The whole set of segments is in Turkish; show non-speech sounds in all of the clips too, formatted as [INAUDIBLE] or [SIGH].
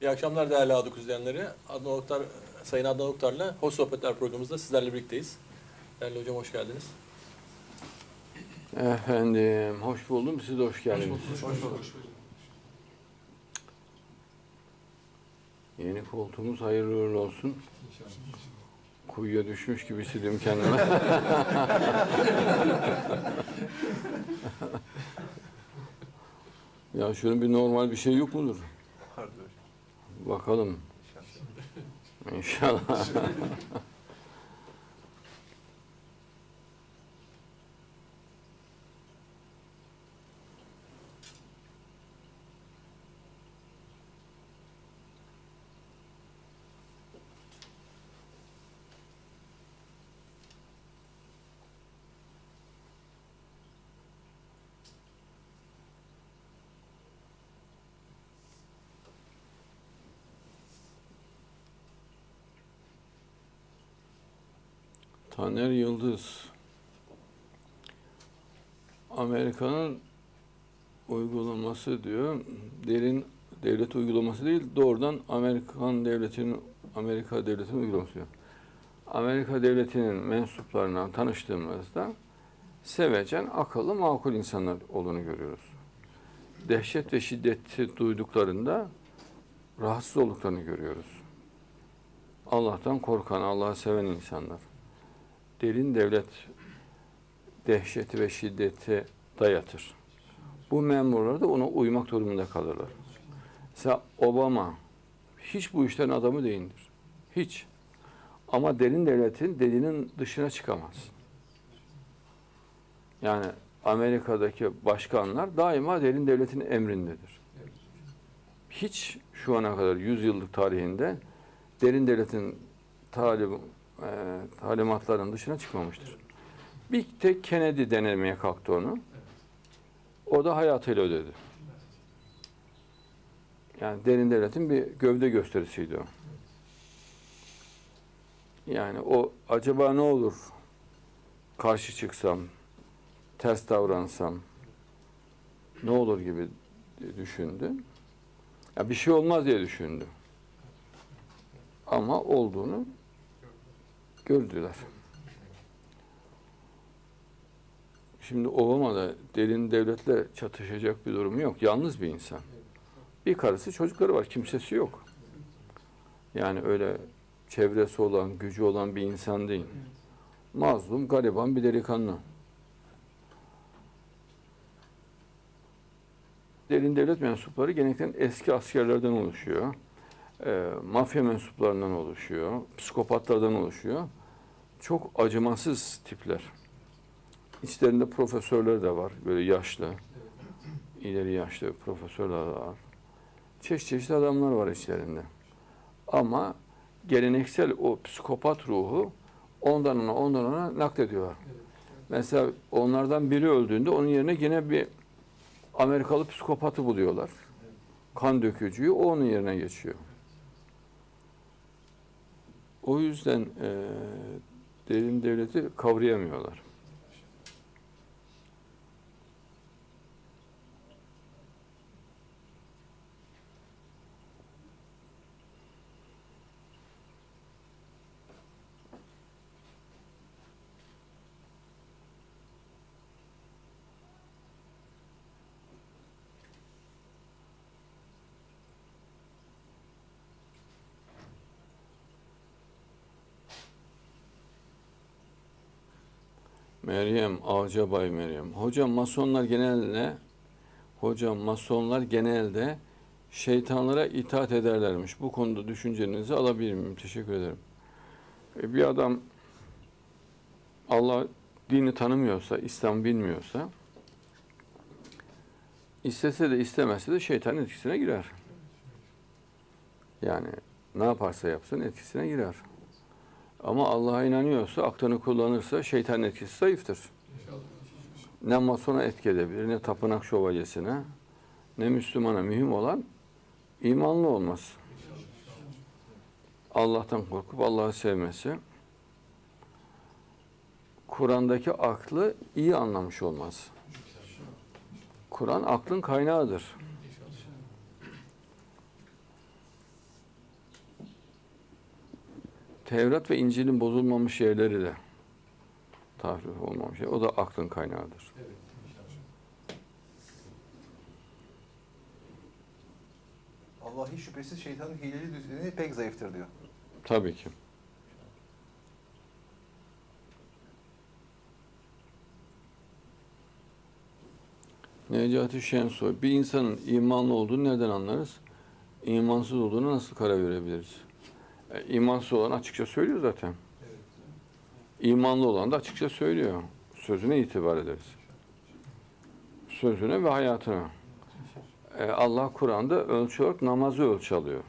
İyi akşamlar değerli A9 izleyenleri. Adnan Oktar, Sayın Adnan Oktar'la Hoş Sohbetler programımızda sizlerle birlikteyiz. Değerli hocam hoş geldiniz. Efendim, hoş buldum. Siz de hoş geldiniz. Yeni koltuğumuz hayırlı uğurlu olsun. Kuyuya düşmüş gibi hissediyorum kendimi. [LAUGHS] ya şunun bir normal bir şey yok mudur? Bakalım. İnşallah. [LAUGHS] Taner Yıldız. Amerika'nın uygulaması diyor. Derin devlet uygulaması değil, doğrudan Amerikan devletinin Amerika devletinin uygulaması diyor. Amerika devletinin mensuplarına tanıştığımızda sevecen, akıllı, makul insanlar olduğunu görüyoruz. Dehşet ve şiddeti duyduklarında rahatsız olduklarını görüyoruz. Allah'tan korkan, Allah'ı seven insanlar derin devlet dehşeti ve şiddeti dayatır. Bu memurlar da ona uymak durumunda kalırlar. Mesela Obama hiç bu işlerin adamı değildir. Hiç. Ama derin devletin dediğinin dışına çıkamaz. Yani Amerika'daki başkanlar daima derin devletin emrindedir. Hiç şu ana kadar 100 yıllık tarihinde derin devletin talim, e, talimatların dışına çıkmamıştır. Bir tek Kennedy denemeye kalktı onu. O da hayatıyla ödedi. Yani derin devletin bir gövde gösterisiydi o. Yani o acaba ne olur karşı çıksam, ters davransam ne olur gibi düşündü. Ya bir şey olmaz diye düşündü. Ama olduğunu gördüler. Şimdi Obama'da derin devletle çatışacak bir durumu yok. Yalnız bir insan. Bir karısı çocukları var. Kimsesi yok. Yani öyle çevresi olan, gücü olan bir insan değil. Mazlum, gariban bir delikanlı. Derin devlet mensupları genellikle eski askerlerden oluşuyor. E, mafya mensuplarından oluşuyor. Psikopatlardan oluşuyor. Çok acımasız tipler. İçlerinde profesörler de var. Böyle yaşlı, ileri yaşlı profesörler de var. Çeşit çeşit adamlar var içlerinde. Ama geleneksel o psikopat ruhu ondan ona ondan ona naklediyorlar. Mesela onlardan biri öldüğünde onun yerine yine bir Amerikalı psikopatı buluyorlar. Kan dökücüyü o onun yerine geçiyor. O yüzden e, derin devleti kavrayamıyorlar. Meryem, Avcabay Meryem. Hocam masonlar genelde hocam masonlar genelde şeytanlara itaat ederlermiş. Bu konuda düşüncenizi alabilir miyim? Teşekkür ederim. E, Bir adam Allah dini tanımıyorsa, İslam bilmiyorsa istese de istemese de şeytanın etkisine girer. Yani ne yaparsa yapsın etkisine girer. Ama Allah'a inanıyorsa, aklını kullanırsa şeytanın etkisi zayıftır. Ne masona etki edebilir, ne tapınak şövalyesine, ne Müslümana mühim olan imanlı olması. Allah'tan korkup Allah'ı sevmesi. Kur'an'daki aklı iyi anlamış olmaz. Kur'an aklın kaynağıdır. Tevrat ve İncil'in bozulmamış yerleri de tahrif olmamış yer. O da aklın kaynağıdır. Allah hiç şüphesiz şeytanın hileli düzeni pek zayıftır diyor. Tabii ki. Necati Şensoy, bir insanın imanlı olduğunu nereden anlarız? İmansız olduğunu nasıl karar verebiliriz? E, olan açıkça söylüyor zaten. İmanlı olan da açıkça söylüyor. Sözüne itibar ederiz. Sözüne ve hayatına. E, Allah Kur'an'da ölçü olarak namazı ölçü alıyor.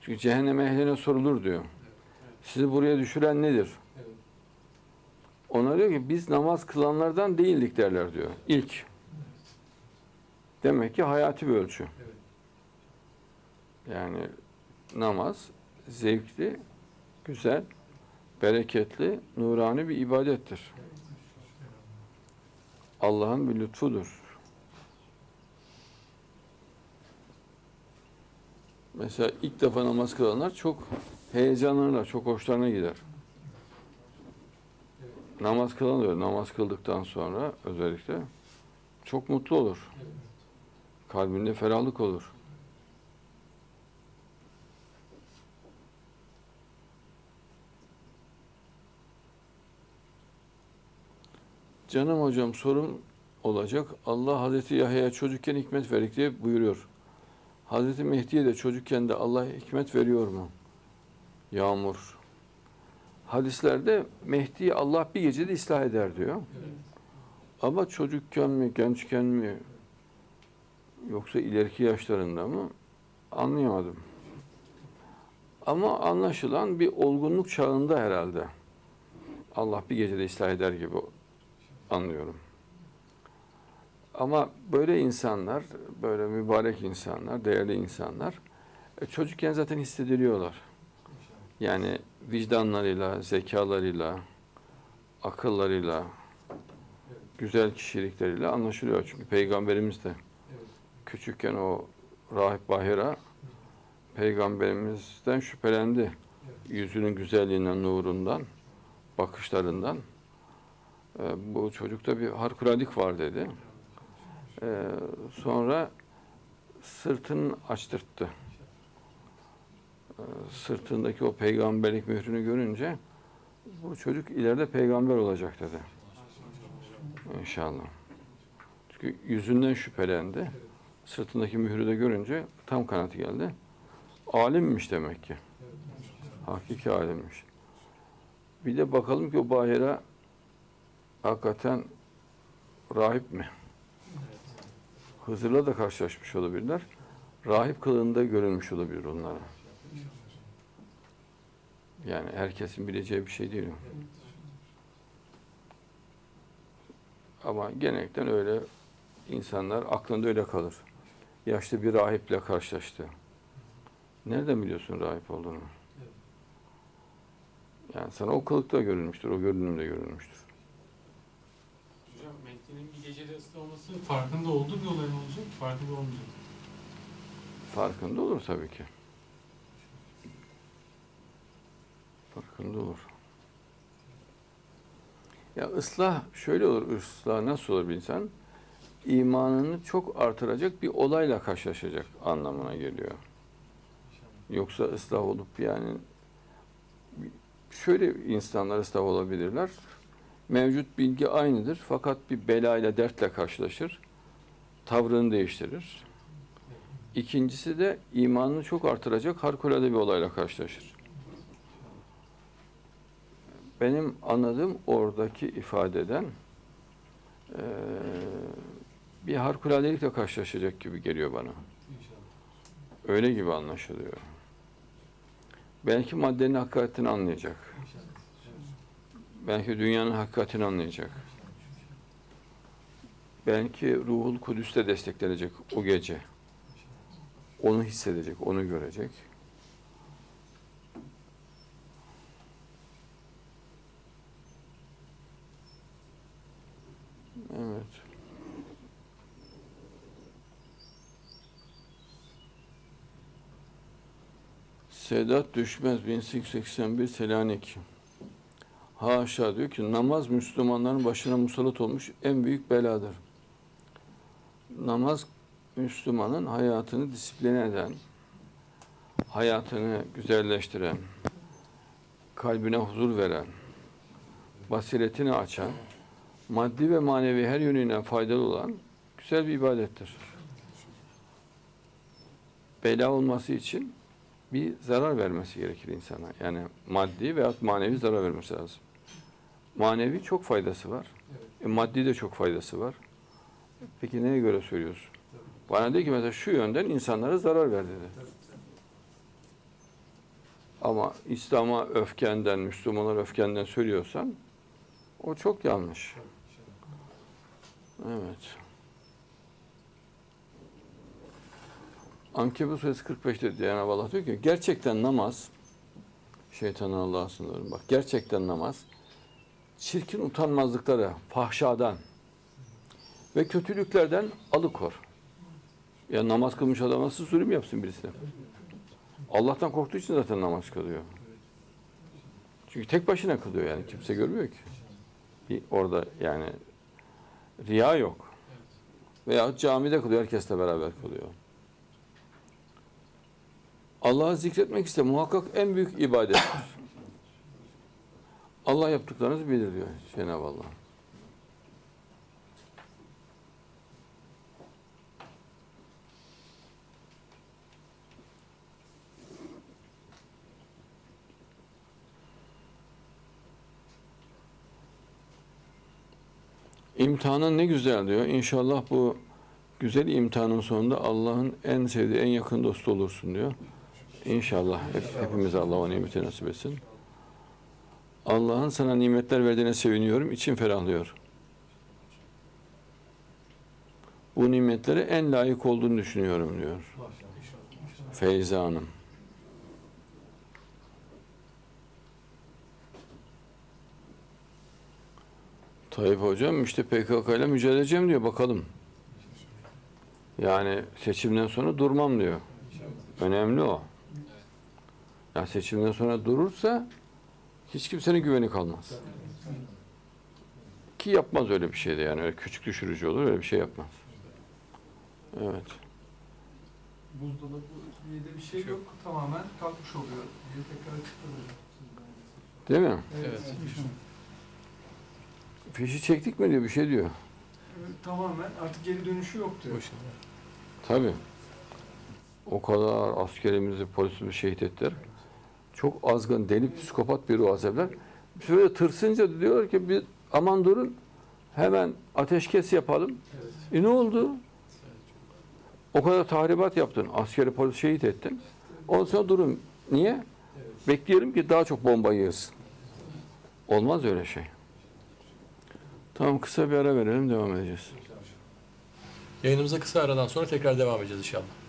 Çünkü cehennem ehline sorulur diyor. Sizi buraya düşüren nedir? Ona diyor ki biz namaz kılanlardan değildik derler diyor. İlk. Demek ki hayati bir ölçü. Yani namaz zevkli, güzel, bereketli, nurani bir ibadettir. Allah'ın bir lütfudur. Mesela ilk defa namaz kılanlar çok heyecanlanırlar, çok hoşlarına gider. Namaz kılan diyor, namaz kıldıktan sonra özellikle çok mutlu olur. Kalbinde ferahlık olur. Canım hocam sorum olacak. Allah Hazreti Yahya'ya çocukken hikmet verdik diye buyuruyor. Hazreti Mehdi'ye de çocukken de Allah hikmet veriyor mu? Yağmur. Hadislerde Mehdi'yi Allah bir gecede ıslah eder diyor. Ama çocukken mi, gençken mi, yoksa ileriki yaşlarında mı anlayamadım. Ama anlaşılan bir olgunluk çağında herhalde. Allah bir gecede ıslah eder gibi anlıyorum. Ama böyle insanlar, böyle mübarek insanlar, değerli insanlar e, çocukken zaten hissediliyorlar. Yani vicdanlarıyla, zekalarıyla, akıllarıyla, güzel kişilikleriyle anlaşılıyor. Çünkü Peygamberimiz de küçükken o rahip Bahira Peygamberimizden şüphelendi. Yüzünün güzelliğinden, nurundan, bakışlarından. E, bu çocukta bir harikulalik var dedi. E, sonra sırtını açtırttı. E, sırtındaki o peygamberlik mührünü görünce bu çocuk ileride peygamber olacak dedi. İnşallah. Çünkü yüzünden şüphelendi. Sırtındaki mührü de görünce tam kanatı geldi. Alimmiş demek ki. Hakiki alimmiş. Bir de bakalım ki o Bahira hakikaten rahip mi? Hızır'la da karşılaşmış olabilirler. Rahip kılığında görünmüş olabilir onlara. Yani herkesin bileceği bir şey değil. Ama genellikle öyle insanlar aklında öyle kalır. Yaşlı bir rahiple karşılaştı. Nereden biliyorsun rahip olduğunu? Yani sana o kılıkta görünmüştür, o görünümde görünmüştür. Mehdi'nin bir gecede ıslah olması farkında olduğu bir olay mı olacak? Farkında olmayacak. Farkında olur tabii ki. Farkında olur. Ya ıslah şöyle olur, ıslah nasıl olur bir insan? İmanını çok artıracak bir olayla karşılaşacak anlamına geliyor. Yoksa ıslah olup yani şöyle insanlar ıslah olabilirler. Mevcut bilgi aynıdır fakat bir belayla, dertle karşılaşır. Tavrını değiştirir. İkincisi de imanını çok artıracak harikulade bir olayla karşılaşır. Benim anladığım oradaki ifadeden eee bir harikuladelikle karşılaşacak gibi geliyor bana. Öyle gibi anlaşılıyor. Belki maddenin hakikatini anlayacak. Belki dünyanın hakikatini anlayacak. Belki ruhul kudüsle desteklenecek o gece. Onu hissedecek, onu görecek. Evet. Sedat Düşmez 1881 Selanik. Haşa diyor ki namaz Müslümanların başına musallat olmuş en büyük beladır. Namaz Müslümanın hayatını disipline eden, hayatını güzelleştiren, kalbine huzur veren, basiretini açan, maddi ve manevi her yönüyle faydalı olan güzel bir ibadettir. Bela olması için bir zarar vermesi gerekir insana. Yani maddi veya manevi zarar vermesi lazım. Manevi çok faydası var. E, maddi de çok faydası var. Peki neye göre söylüyorsun? Bana diyor ki mesela şu yönden insanlara zarar ver dedi. Ama İslam'a öfkenden, Müslümanlara öfkenden söylüyorsan o çok yanlış. Evet. Ankebut suresi 45'te Cenab-ı Allah diyor ki gerçekten namaz şeytanın Allah'a sınırım bak gerçekten namaz çirkin utanmazlıklara, fahşadan ve kötülüklerden alıkor. Ya namaz kılmış adam nasıl zulüm yapsın birisine? Allah'tan korktuğu için zaten namaz kılıyor. Çünkü tek başına kılıyor yani kimse görmüyor ki. Bir orada yani riya yok. Veya camide kılıyor herkesle beraber kılıyor. Allah'ı zikretmek ise muhakkak en büyük ibadettir. Allah yaptıklarınızı bilir diyor Cenab-ı Allah. İmtihanın ne güzel diyor. İnşallah bu güzel imtihanın sonunda Allah'ın en sevdiği, en yakın dostu olursun diyor. İnşallah. Hep, hepimize Allah nimeti nasip etsin. Allah'ın sana nimetler verdiğine seviniyorum, içim ferahlıyor. Bu nimetlere en layık olduğunu düşünüyorum diyor. Feyza Hanım. Tayyip Hocam işte PKK ile mücadele edeceğim diyor bakalım. Yani seçimden sonra durmam diyor. Önemli o. Ya seçimden sonra durursa hiç kimsenin güveni kalmaz. Ki yapmaz öyle bir şey de yani öyle küçük düşürücü olur öyle bir şey yapmaz. Evet. buzdolabı diye de bir şey yok. Tamamen kalkmış oluyor diye tekrar açıkladı. Değil mi? Evet. Evet. Fişi çektik mi diyor bir şey diyor. Evet, Tamamen artık geri dönüşü yok diyor. Tabii. O kadar askerimizi, polisimizi şehit ettiler. Çok azgın, deli, psikopat bir o azevler. Şöyle tırsınca diyorlar ki bir aman durun hemen ateşkes yapalım. E ne oldu? O kadar tahribat yaptın. Askeri polis şehit ettin. Ondan sonra durun. Niye? Bekleyelim ki daha çok bomba yığsın. Olmaz öyle şey. Tamam kısa bir ara verelim devam edeceğiz. Yayınımıza kısa aradan sonra tekrar devam edeceğiz inşallah.